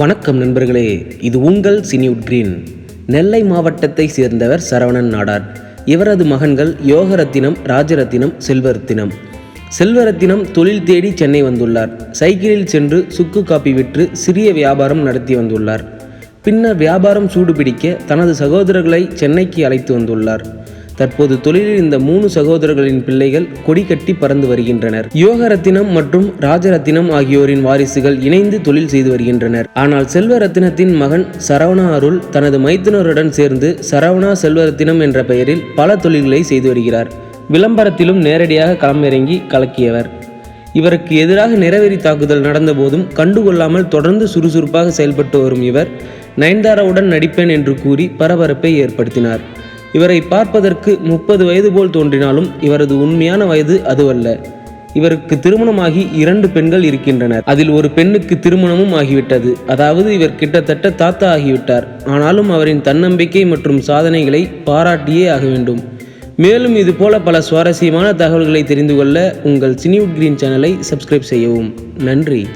வணக்கம் நண்பர்களே இது உங்கள் சினிவுட் கிரீன். நெல்லை மாவட்டத்தை சேர்ந்தவர் சரவணன் நாடார். இவரது மகன்கள் யோகரத்தினம் ராஜரத்தினம் செல்வரத்தினம். செல்வரத்தினம் தொழில் தேடி சென்னை வந்துள்ளார். சைக்கிளில் சென்று சுக்கு காப்பி விற்று சிறிய வியாபாரம் நடத்தி வந்துள்ளார். பின்னர் வியாபாரம் சூடுபிடிக்க தனது சகோதரர்களை சென்னைக்கு அழைத்து வந்துள்ளார். தற்போது தொழிலில் இந்த மூணு சகோதரர்களின் பிள்ளைகள் கொடி கட்டி பறந்து வருகின்றனர். யோகரத்தினம் மற்றும் ராஜரத்தினம் ஆகியோரின் வாரிசுகள் இணைந்து தொழில் செய்து வருகின்றனர். ஆனால் செல்வரத்தினத்தின் மகன் சரவணா அருள் தனது மைத்துனருடன் சேர்ந்து சரவணா செல்வரத்தினம் என்ற பெயரில் பல தொழில்களை செய்து வருகிறார். விளம்பரத்திலும் நேரடியாக களமிறங்கி கலக்கியவர். இவருக்கு எதிராக நிறவெறி தாக்குதல் நடந்தபோதும் கண்டுகொள்ளாமல் தொடர்ந்து சுறுசுறுப்பாக செயல்பட்டு வரும் இவர் நயன்தாராவுடன் நடிப்பேன் என்று கூறி பரபரப்பை ஏற்படுத்தினார். இவரை பார்ப்பதற்கு முப்பது வயது போல் தோன்றினாலும் இவரது உண்மையான வயது அதுவல்ல. இவருக்கு திருமணமாகி இரண்டு பெண்கள் இருக்கின்றனர். அதில் ஒரு பெண்ணுக்கு திருமணமும் ஆகிவிட்டது. அதாவது இவர் கிட்டத்தட்ட தாத்தா ஆகிவிட்டார். ஆனாலும் அவரின் தன்னம்பிக்கை மற்றும் சாதனைகளை பாராட்டியே ஆக வேண்டும். மேலும் இது போல பல சுவாரஸ்யமான தகவல்களை தெரிந்து கொள்ள உங்கள் சினிவுட் கிரீன் சேனலை சப்ஸ்கிரைப் செய்யவும். நன்றி.